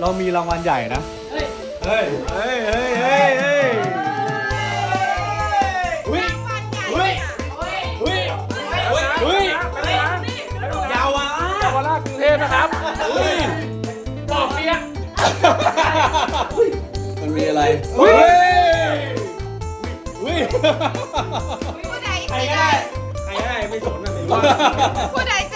เรามีรางวัลใหญ่นะ เฮ้ย เฮ้ย เฮ้ย เฮ้ยเฮ้ยเฮ้ยอุ้ยรางวัลใหญ่อุ้ยค่ะอุ้ยอุ้ยยาวะเยาวราชกรุงเทพนะครับอุ้ยบอกเปียกมันมีอะไรอุ้ยอุ้ยผู้ใดใครจะก็ได้ได้ใครก็ได้ไม่สนอะไรว่าผู้ใดจ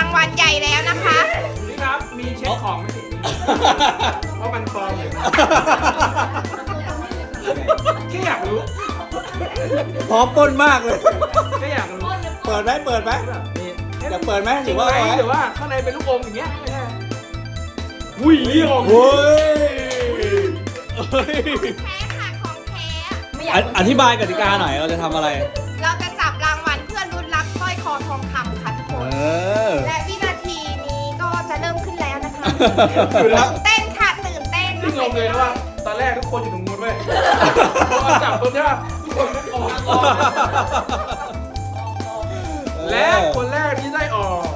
าจะจับรางวัลใหญ่แล้วนะคะ นี่ครับ มีเช็คของไหมเพราะมันปลอมอยู่แค่อยากรู้พร้อมปล้นมากเลย แค่อยากรู้เปิดไหมเปิดไหมนี่อยากเปิดไหมหจริรืงอไหว่ามเอาไว้หรือว่าข้างในเป็นลูกอมอย่างเงี้ยไม่ใช่อุ้ยของโอ้ยเฮ้ยแท้ค่ะของแท้ออธิบายกติกาหน่อยเราจะทำอะไร เราจะจับรางวัลเพื่อลุ้นรับสร้อยคอทองคำ ค่ะทุกคเอนอและวินาทีนี้ก็จะเริ่มขึ้นแล้วนะคะคือแล้ว ตื่นเต้นค่ะตื่นเต้นที่งงเลยนะว่า ตอนแรกทุกคนอยู่ตรงนู้นเว้ยพอจับปุ๊บใช่ป่ะทุกคนไม่ออกออกและคนแรกที่ได้ออก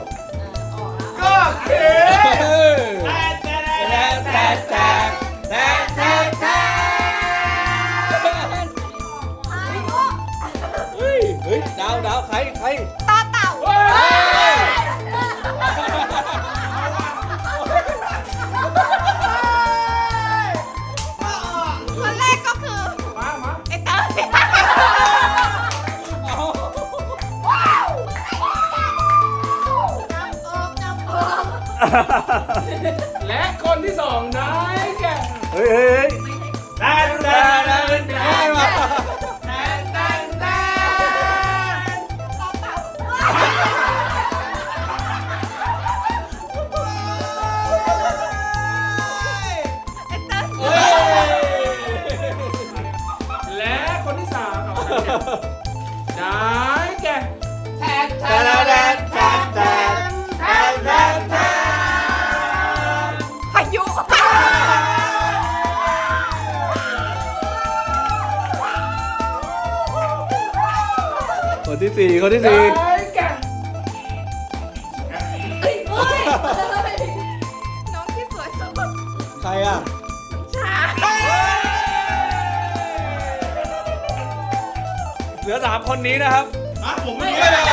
ก็คือแต่แต่แต่แต่แต่แต่เฮ้ยเฮ้ยดาวดาวใครใครต่ และคนที่สองได้แก่ เฮ้ยเฮ้ยเคนที่สี่คนที่สี่ได้แก่น้องที่สวยสุดใครอะช้าเหลือสามคนนี้นะครับอะผมไม่ได้เลย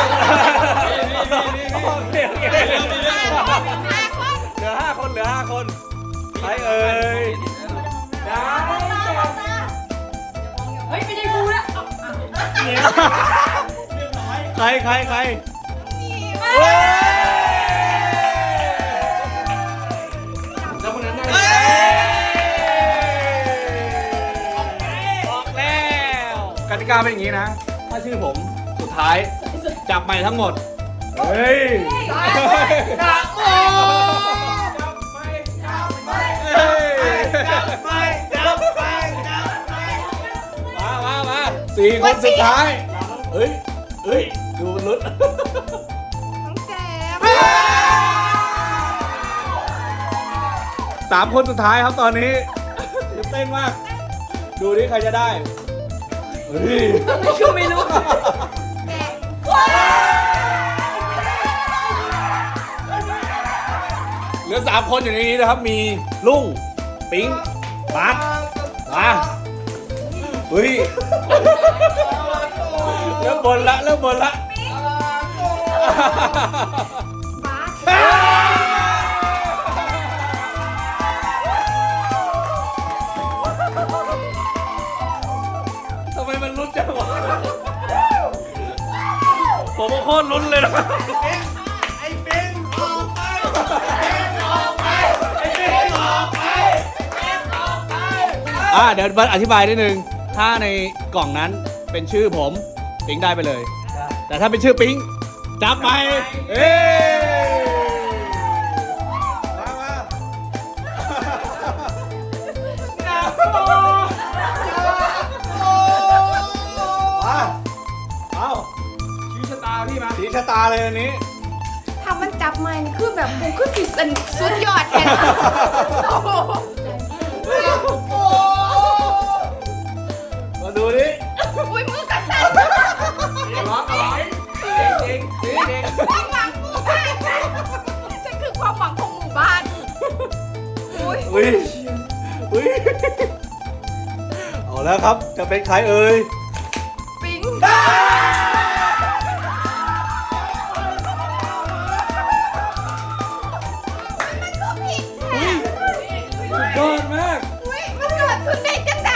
โอเคโอเคเหลือห้าคนเหลือห้าคนใครเอ่ยได้แก่เฮ้ยไม่ได้กูแล้ว ใครใครใครแล้วคนนั้นได้ออกแล้วกติกาเป็นอย่างนี้นะ ถ้าชื่อผมสุดท้ายจับใหม่ทั้งหมด เฮ้ยจับไปจับไปจับไปเฮ้ยจับไปจับไปจับไปมามามาสี่คนสุดท้าย เฮ้ยเฮ้ย ดูลุ้นน้องแจ๊บสามคนสุดท้ายครับตอนนี้ตื่นเต้นมาก ดูดิใครจะได้เฮ้ยไม่คือไม่รู้แกะเหลือสามคนอยู่ในนี้นะครับ มีลุงปิงปั๊ดมาเฮ้ยเริ่มบนละเริ่มบนละ บาสทำไมมันลุ้นจังวะผมโคตรลุ้นเลยนะไอ้เป็นออกไปเป็นออกไปไอ้เป็นออกไปเป็นออกไปอ่าเดี๋ยวมาอธิบายนิดนึง ถ้าในกล่องนั้นเป็นชื่อผม ปิงได้ไปเลย แต่ถ้าเป็นชื่อปิง จับไปเอ้ยมามามาเอาชี้ชะตาพี่มาสีชะตาเลยอันนี้ทำมันจับมันคือแบบกูคือสิสันสุดยอดแค่นั้นโอ้โห อุ้ยอุ้ยอุ้ยเอาแล้วครับจะเป็นใครเอ่ยปิ๊งมันก็ผิดแท้สุดยอดมาก อุ้ยมันเกิดขึ้นได้จังไหน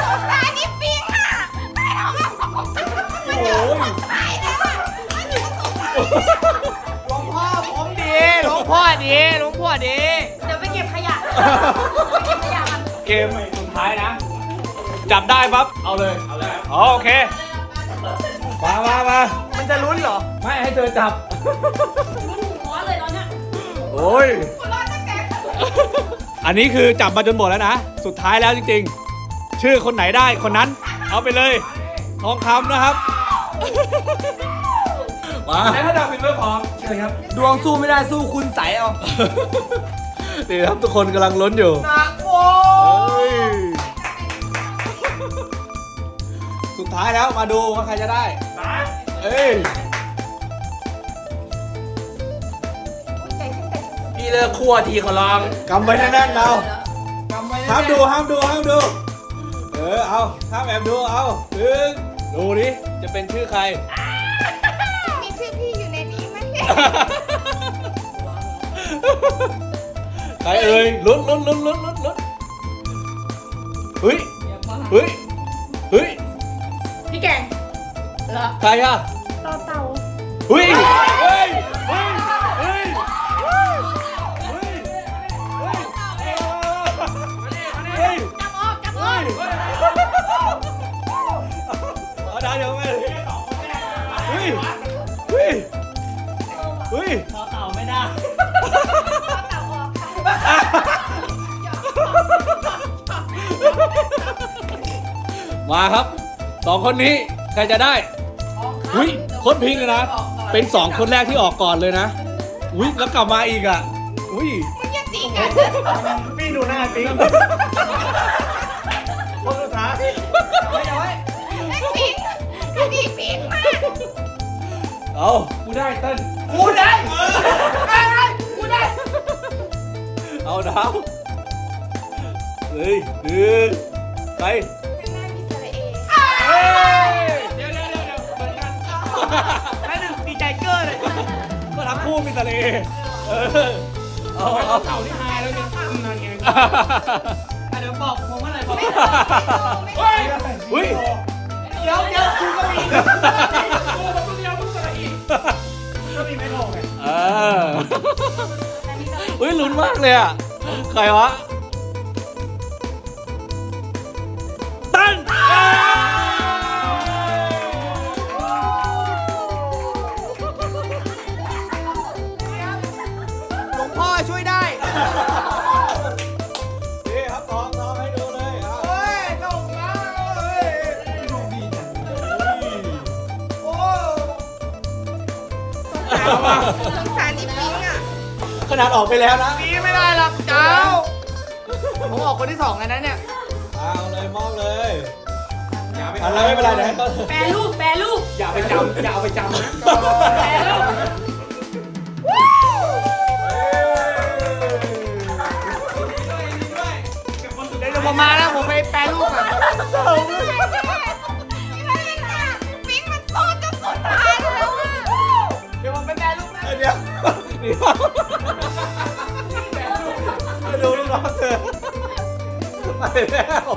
สงสารนี่ปิ๊งอะไม่เอาแบบมันเกิดขึ้นตายแล้วอะมันอยู่สงสารหลวงพ่อผมดีหลวงพ่อดีหลวงพ่อดี เดี๋ยวไปเก็บขยะไปเก็บขยะกันเกมสุดท้ายนะ จับได้ปั๊บเอาเลยเอาเลยอ๋อโอเคมามามามันจะลุ้นเหรอ ไม่ให้เธอจับรุ่นหัวเลยตอนเนี้ยโอ้ยกูรอดตั้งแต่อันนี้คือจับมาจนหมดแล้วนะ สุดท้ายแล้วจริงๆ ชื่อคนไหนได้คนนั้น เอาไปเลย ทองคำนะครับ มา แล้วถ้าดาวฟินเมอร์พร้อมเชิญครับ ดวงสู้ไม่ได้สู้คุณใสเอา นี่ครับทุกคนกำลังลุ้นอยู่หนักโว้เฮ้ยสุดท้ายแล้วมาดูว่าใครจะได้เอ้ยใจฉันใจฉันพี่เลิกคั่วทีขอลอง กำไว้แน่นๆเรากำไว้นะห้ามดูห้ามดูห้ามดู เออ เอาห้ามแอบดู เอาดึงดูดิ จะเป็นชื่อใคร มีชื่อพี่อยู่ในนี้ไหม ใครเอ่ยลุ้นลุ้นลุ้นลุ้นลุ้นลุ้นเฮ้ยเฮ้ยเฮ้ยพี่แกงเหรอใครอะต่อเต่าเฮ้ยเฮ้ย มาครับสองคนนี้ใครจะได้อุ้ยโคนพิงเลยนะ เป็นสองคนแรกที่ออกก่อนเลยนะอุ้ยแล้วกลับมาอีกอะอุ้ยมึงอย่าตีกันพี่ดูหน้าปิ๊งคนสุดท้ายไม่เอาไว้ไอ้ปิงคดีปิงมากเอากูได้เต้นกูได้ได้ได้กูได้ เอาดาวเลยดึงไป งคู่มีทะเล เออเอาเอาเต่าที่หายแล้วเนี่ยนั่นไงเดี๋ยวบอกผมเมื่อไหร่บอกไม่โตไม่โตไม่โตอุ้ยเดี๋ยวเดี๋ยวกูก็มีกูมาคนเดียวมึงจะอีกก็มีไม่ลงไงเออเฮ้ยลุ้นมากเลยอะ ใครวะ พ่อช่วยได้นี่ครับทองทองให้ดูเลยเอาโอ้ยลงมาเอ้ยดูดีจังโอ้สงสารนี่ปิงอะขนาดออกไปแล้วนะ ปีไม่ได้หรอกเจ้า ผมออกคนที่สองแล้วนะเนี่ย เอาเลยมอบเลยอะไรไม่เป็นไรนะก็แปรรูปแปรรูปอย่าไปจำอย่าเอาไปจำนะ แปรรูป ผมมาแล้วผมไปแปลรูปก่อนปิงมันสู้จนสุดท้ายแล้วอะเดี๋ยวผมไปแปลรูปนะเดี๋ยวเดี๋ยวมาดูลูกน้องเธอไปแล้ว